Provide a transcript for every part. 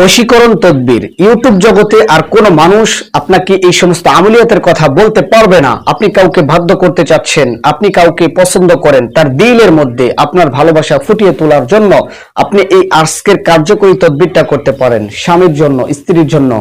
বশীকরণ তদবির। ইউটিউব জগতে আর কোনো মানুষ আপনাকে এই সমস্ত আমলিয়াতের কথা বলতে পারবে না। আপনি কাউকে বাধ্য করতে চাচ্ছেন, আপনি কাউকে পছন্দ করেন, তার দিলের মধ্যে আপনার ভালোবাসা ফুটিয়ে তোলার জন্য আপনি এই আজকের কার্যকরী তদবিরটা করতে পারেন। স্বামীর জন্য, স্ত্রীর জন্য,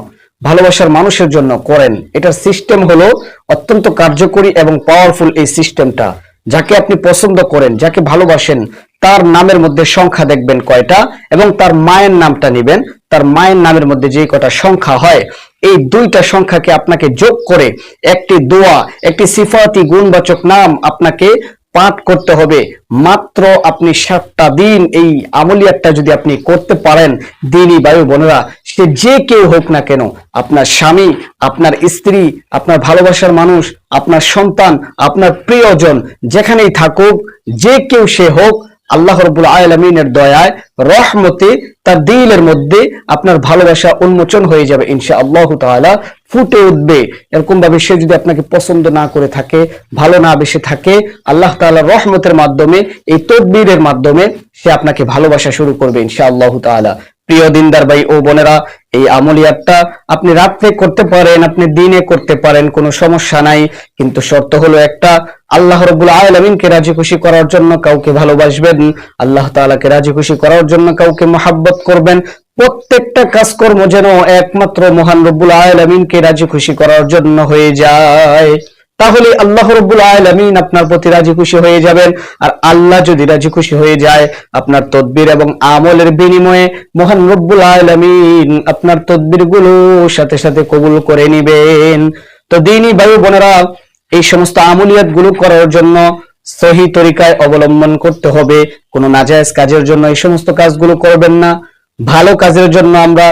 ভালোবাসার মানুষের জন্য করেন। এটার সিস্টেম হলো অত্যন্ত কার্যকরী এবং পাওয়ারফুল এই সিস্টেমটা যাকে আপনি পছন্দ করেন, যাকে ভালোবাসেন তার নামের মধ্যে সংখ্যা দেখবেন কয়টা এবং তার মায়ের নামটা নেবেন। তার মায়ের নামের মধ্যে যে কটা সংখ্যা হয়, এই দুইটা সংখ্যাকে আপনাকে যোগ করে একটি দোয়া, একটি সিফাতি গুণবাচক নাম আপনাকে পাঠ করতে হবে। মাত্র আপনি সাতটা দিন এই আমলিয়াতটা যদি আপনি করতে পারেন দিনই বায়ু বোনেরা, সে যে কেউ হোক না কেন, আপনার স্বামী, আপনার স্ত্রী, আপনার ভালোবাসার মানুষ, আপনার সন্তান, আপনার প্রিয়জন, যেখানেই থাকুক, যে কেউ সে হোক আল্লাহ রবুল আলমিনের দয়ায়, রহমতে তার দিলের মধ্যে আপনার ভালোবাসা উন্মোচন হয়ে যাবে ইনশা আল্লাহ তালা ফুটে উঠবে। এরকম ভাবে সে যদি আপনাকে পছন্দ না করে থাকে, ভালো না বেশি থাকে, আল্লাহ তালা রহমতের মাধ্যমে, এই তদবিরের মাধ্যমে সে আপনাকে ভালোবাসা শুরু করবে ইনশা আল্লাহ তালা প্রিয় দিনদার ভাই ও বোনেরা এই আমলিয়াতটা আপনি রাত্রে করতে পারেন, আপনি দিনে করতে পারেন, কোনো সমস্যা নাই। কিন্তু শর্ত হলো একটা, আল্লাহ রবুল আলমিনকে রাজি খুশি করার জন্য কাউকে ভালোবাসবেন, আল্লাহ তালাকে রাজি খুশি করার জন্য কাউকে মহাব্বত করবেন। প্রত্যেকটা কাজকর্ম যেন একমাত্র মহান রব্বুল আলমিনকে রাজি খুশি করার জন্য হয়ে যায়। তাহলে আল্লাহ রব্বুল আলমিন আপনার প্রতি রাজি খুশি হয়ে যাবেন। আর আল্লাহ যদি রাজি খুশি হয়ে যায়, আপনার তদবির এবং আমলের বিনিময়ে মহান রব্বুল আলমিন আপনার তদবির সাথে সাথে কবুল করে নিবেন। তো দিনই বায়ু বোনেরা, এই সমস্ত আমলিয়াতগুলো করার জন্য সহি তরিকায় অবলম্বন করতে হবে। কোনো নাজায়েজ কাজের জন্য এই সমস্ত কাজগুলো করবেন না। ভালো কাজের জন্য আমরা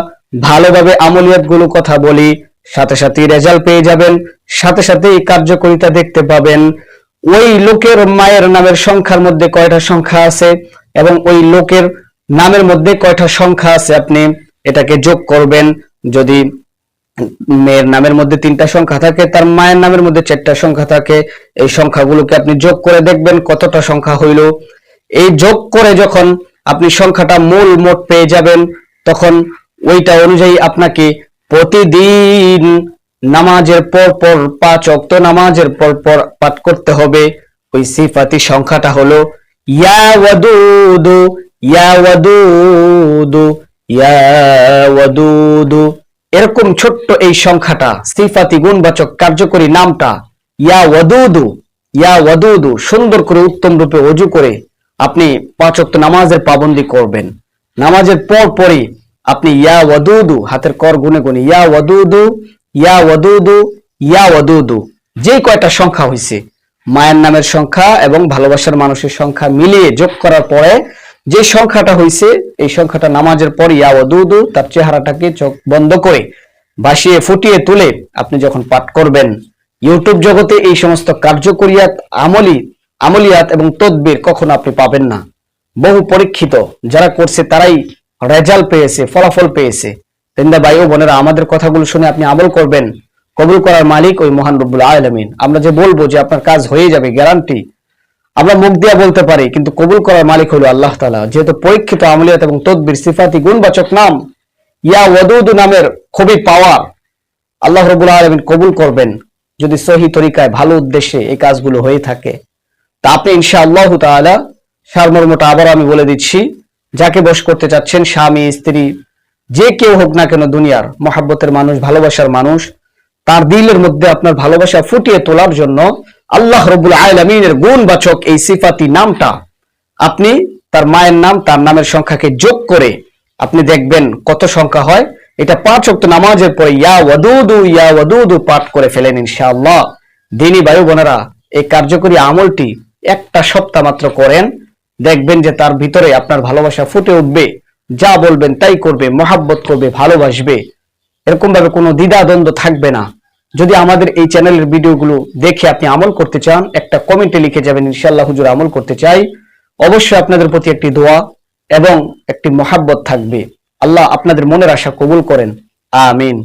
ভালোভাবে আমলিয়াতগুলো কথা বলি। সাথে সাথে রেজাল্ট পেয়ে যাবেন, সাথে সাথে কার্যকরিতা দেখতে পাবেন। ওই লোকের মায়ের নামের সংখ্যার মধ্যে কয়টা সংখ্যা আছে এবং ওই লোকের নামের মধ্যে কয়টা সংখ্যা আছে আপনি এটাকে যোগ করবেন। যদি মেয়ের নামের মধ্যে তিনটা সংখ্যা থাকে, তার মায়ের নামের মধ্যে চারটা সংখ্যা থাকে, এই সংখ্যাগুলোকে আপনি যোগ করে দেখবেন কতটা সংখ্যা হইল। এই যোগ করে যখন আপনি সংখ্যাটা মূল মোট পেয়ে যাবেন, তখন ওইটা অনুযায়ী আপনাকে প্রতিদিন নামাজের পর পর পাঁচ অক্ত নামাজের পর পর পাঠ করতে হবে। ওই সিফাতি সংখ্যাটা হলো, ইয়া ইয়া ইয়া এরকম ছোট্ট এই সংখ্যাটা, সিফাতি গুণবাচক কার্যকরী নামটা, ইয়া ওয়াদুদু ইয়া ওয়াদুদু, সুন্দর করে উত্তম রূপে অজু করে আপনি পাঁচ ওয়াক্ত নামাজের পাবন্দি করবেন। নামাজের পর পরই আপনি ইয়া ওয়াদুদু, হাতের কর গুনে গুনে, ইয়া ওয়াদুদু ইয়া ওয়াদুদু ইয়া ওয়াদুদু। যে কয়টা সংখ্যা হয়েছে মায়ের নামের সংখ্যা এবং ভালোবাসার মানুষের সংখ্যা মিলিয়ে যোগ করার পরে যে সংখ্যাটা হয়েছে এই সংখ্যাটা নামাজের পর ইয়া ওয়াদুদু, তার চেহারাটাকে চোখ বন্ধ করে বাসিয়ে ফুটিয়ে তুলে আপনি যখন পাঠ করবেন, ইউটিউব জগতে এই সমস্ত কার্যকরিয়াত আমলি, আমলিয়াত এবং তদবির কখনো আপনি পাবেন না। বহু পরীক্ষিত যারা করছে তারাই রেজাল্ট পেয়েছে, ফলাফল পেয়েছে। তেন্দা ভাই ও বোনেরা, আমাদের কথাগুলো শুনে আপনি আমল করবেন, কবুল করার মালিক ওই মহান রব্বুল আলমিন। আমরা যে বলব যে আপনার কাজ হয়ে যাবে গ্যারান্টি আমরা মুখ দিয়া বলতে পারি, কিন্তু কবুল করার মালিক হলো আল্লাহ তালা যেহেতু পরীক্ষিত আমলিয়াত এবং তদবির, সিফাতি গুণবাচক নাম, ইয়া ওয়াদুদু নামের খুবই পাওয়ার আল্লাহ রবুল আলমিন কবুল করবেন। যদি সহি তরিকায় ভালো উদ্দেশ্যে এই কাজগুলো হয়ে থাকে, তা আপনি ইনশা আল্লাহ তাআলা, সারমর্মটা আবার আমি বলে দিচ্ছি। যাকে বশ করতে চাচ্ছেন স্বামী, স্ত্রী, যে কেউ হোক না কেন দুনিয়ার মহাব্বতের মানুষ, ভালোবাসার মানুষ, তার দিলের মধ্যে আপনার ভালোবাসা ফুটিয়ে তোলার জন্য আল্লাহ রবুল আলমিনের গুণবাচক এই সিফাতি নামটা আপনি তার মায়ের নাম, তার নামের সংখ্যাকে যোগ করে আপনি দেখবেন কত সংখ্যা হয়। এটা পাঁচ অক্ট নামাজের পরে ইয়া ওয়াদুদু ইয়া ওয়াদুদু পাঠ করে ফেলেন ইনশাআল্লাহ। দিনী বায়ু বোনেরা, এই কার্যকরী আমলটি একটা সপ্তাহ মাত্র করেন। দেখবেন যে তার ভিতরে আপনার ভালোবাসা ফুটে উঠবে, যা বলবেন তাই করবে, মহাব্বত করবে, ভালোবাসবে। এরকম ভাবে কোনো দ্বিধা দ্বন্দ্ব থাকবে না। যদি আমাদের এই চ্যানেলের ভিডিওগুলো দেখে আপনি আমল করতে চান, একটা কমেন্টে লিখে যাবেন ইনশাল্লাহ হুজুর আমল করতে চাই। অবশ্যই আপনাদের প্রতি একটি দোয়া এবং একটি মহাব্বত থাকবে। আল্লাহ আপনাদের মনের আশা কবুল করেন। আমিন।